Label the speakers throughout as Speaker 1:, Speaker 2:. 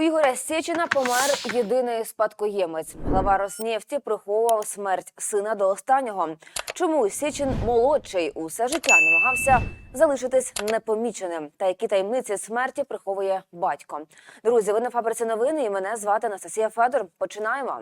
Speaker 1: У Ігоря Сєчина помер єдиний спадкоємець. Глава Роснефті приховував смерть сина до останнього. Чому Сєчин молодший усе життя намагався залишитись непоміченим? Та які таємниці смерті приховує батько? Друзі, ви на фабриці новини і мене звати Анастасія Федор. Починаємо.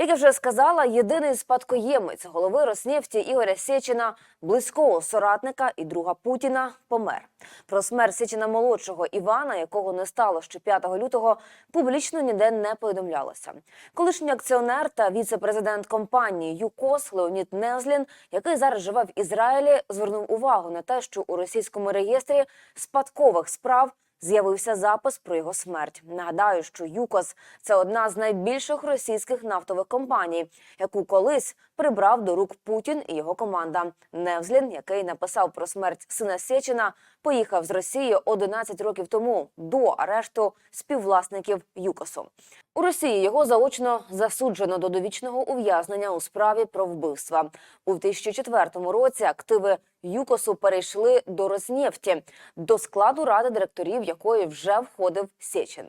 Speaker 1: Як я вже сказала, єдиний спадкоємець голови Роснефті Ігоря Сєчина, близького соратника і друга Путіна, помер. Про смерть Сєчина молодшого Івана, якого не стало ще 5 лютого, публічно ніде не повідомлялося. Колишній акціонер та віце-президент компанії ЮКОС Леонід Незлін, який зараз живе в Ізраїлі, звернув увагу на те, що у російському реєстрі спадкових справ з'явився запис про його смерть. Нагадаю, що ЮКОС це одна з найбільших російських нафтових компаній, яку колись прибрав до рук Путін і його команда. Невзлін, який написав про смерть сина Сєчина, поїхав з Росії 11 років тому до арешту співвласників ЮКОСу. У Росії його заочно засуджено до довічного ув'язнення у справі про вбивства. У 2004 році активи ЮКОСу перейшли до Роснефті, до складу ради директорів якої вже входив Сєчин.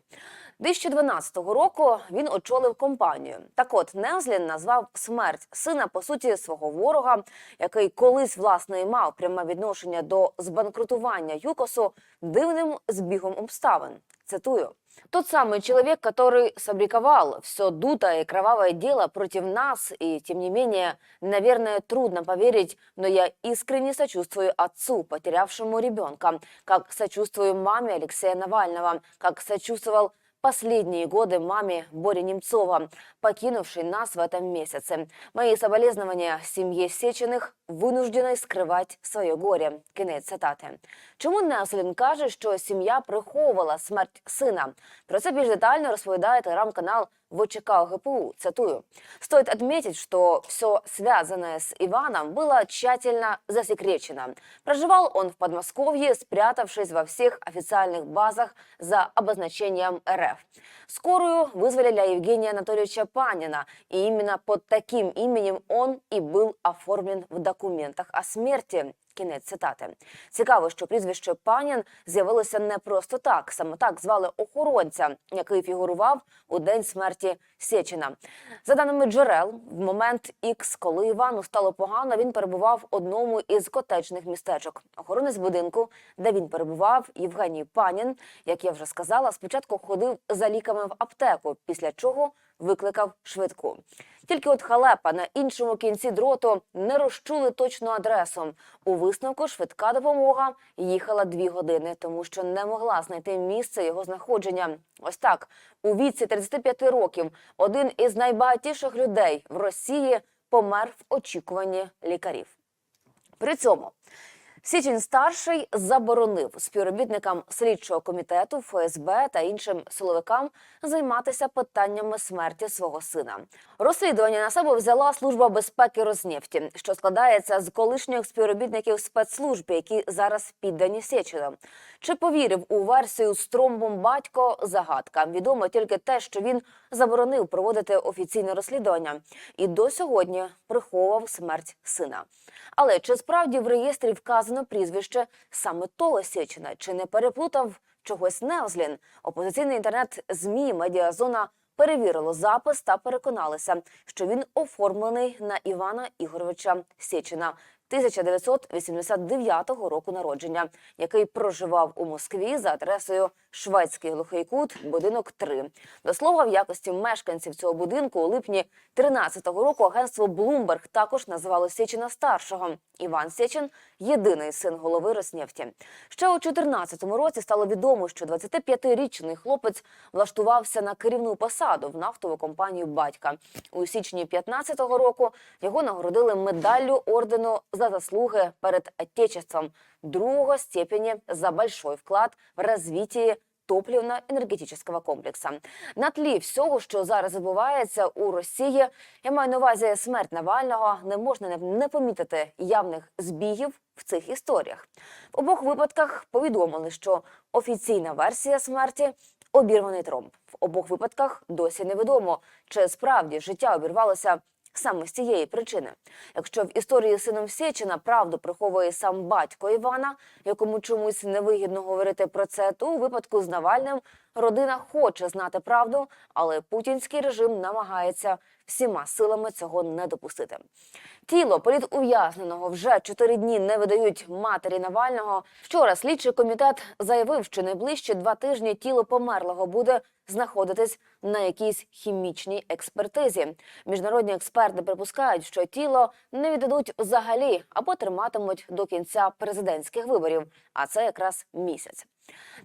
Speaker 1: 2012 року він очолив компанію. Так от Невзлін назвав смерть сина по суті свого ворога, який колись власне і мав пряме відношення до збанкрутування ЮКОСу дивним збігом обставин. Цитую. Тот самый человек, который сфабриковал все дутое и кровавое дело против нас, и тем не менее, наверное, трудно поверить, но я искренне сочувствую отцу, потерявшему ребенка, как сочувствую маме Алексея Навального, как сочувствовал последние годы маме Бори Немцова, покинувшей нас в этом месяце. Мои соболезнования семье Сечених, вынужденной скривати своє горе. Кінець цитати. Чому Неслін каже, що сім'я приховувала смерть сина? Про це більш детально розповідає телеграм-канал ВЧК ГПУ. Цитую. Стоит отметить, что все связанное с Иваном было тщательно засекречено. Проживал он в Подмосковье, спрятавшись во всех официальных базах за обозначением РФ. Скорую вызвали для Евгения Анатольевича Панина, и именно под таким именем он и был оформлен в документах о смерти. Кінець цитати. Цікаво, що прізвище Панін з'явилося не просто так. Саме так звали охоронця, який фігурував у день смерті Сєчина. За даними джерел, в момент Ікс, коли Івану стало погано, він перебував в одному із котечних містечок. Охоронець будинку, де він перебував, Євгеній Панін, як я вже сказала, спочатку ходив за ліками в аптеку, після чого викликав швидку. Тільки от халепа на іншому кінці дроту не розчули точну адресу. У висновку швидка допомога їхала дві години, тому що не могла знайти місце його знаходження. Ось так у віці 35 років один із найбагатіших людей в Росії помер в очікуванні лікарів. При цьому Січень старший заборонив співробітникам слідчого комітету ФСБ та іншим силовикам займатися питаннями смерті свого сина. Розслідування на себе взяла служба безпеки Роснефті, що складається з колишніх співробітників спецслужб, які зараз піддані Сєчину. Чи повірив у версію з тромбом батько? Загадка. Відомо тільки те, що він заборонив проводити офіційне розслідування, і до сьогодні приховував смерть сина. Але чи справді в реєстрі вказано прізвище саме того Сєчина? Чи не переплутав чогось Невзлін? Опозиційний інтернет змі медіазона перевірило запис та переконалися, що він оформлений на Івана Ігоровича Сєчина. 1989 року народження, який проживав у Москві за адресою Шведський глухий кут, будинок 3. До слова, в якості мешканців цього будинку у липні 13-го року агентство Bloomberg також назвало Сєчина старшого. Іван Сєчин – єдиний син голови Роснефті. Ще у 14-му році стало відомо, що 25-річний хлопець влаштувався на керівну посаду в нафтову компанію батька. У січні 15-го року його нагородили медаллю ордену за заслуги перед Отечеством другого степени за большой вклад в развитие топливно-енергетичного комплексу. На тлі всього, що зараз відбувається у Росії, я маю на увазі смерть Навального, не можна не помітити явних збігів в цих історіях. В обох випадках повідомили, що офіційна версія смерті обірваний тромб. В обох випадках досі невідомо, чи справді життя обірвалося саме з цієї причини. Якщо в історії сином Сєчина правду приховує сам батько Івана, якому чомусь невигідно говорити про це, то у випадку з Навальним родина хоче знати правду, але путінський режим намагається всіма силами цього не допустити. Тіло політув'язненого вже чотири дні не видають матері Навального. Вчора слідчий комітет заявив, що найближчі два тижні тіло померлого буде знаходитись на якійсь хімічній експертизі. Міжнародні експерти припускають, що тіло не віддадуть взагалі або триматимуть до кінця президентських виборів, а це якраз місяць.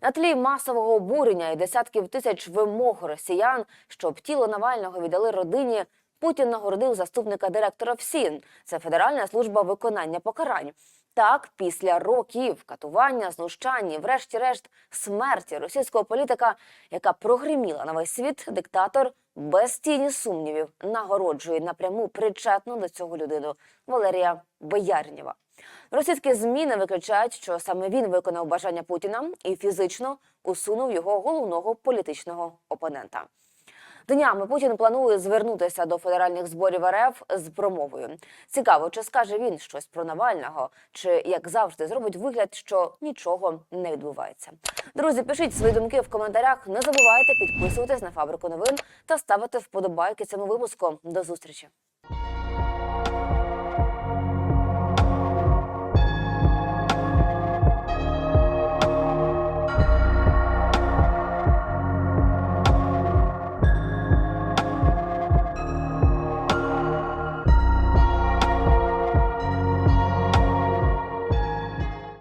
Speaker 1: На тлі масового обурення і десятків тисяч вимог росіян, щоб тіло Навального віддали родині. Путін нагородив заступника директора ФСІН. Це Федеральна служба виконання покарань. Так, після років катування, знущань і, врешті-решт, смерті російського політика, яка прогриміла на весь світ, диктатор без тіні сумнівів нагороджує напряму причетну до цього людину Валерія Боярнєва. Російські ЗМІ не виключають, що саме він виконав бажання Путіна і фізично усунув його головного політичного опонента. Днями Путін планує звернутися до федеральних зборів РФ з промовою. Цікаво, чи скаже він щось про Навального, чи як завжди зробить вигляд, що нічого не відбувається. Друзі, пишіть свої думки в коментарях. Не забувайте підписуватись на фабрику новин та ставити вподобайки цьому випуску. До зустрічі.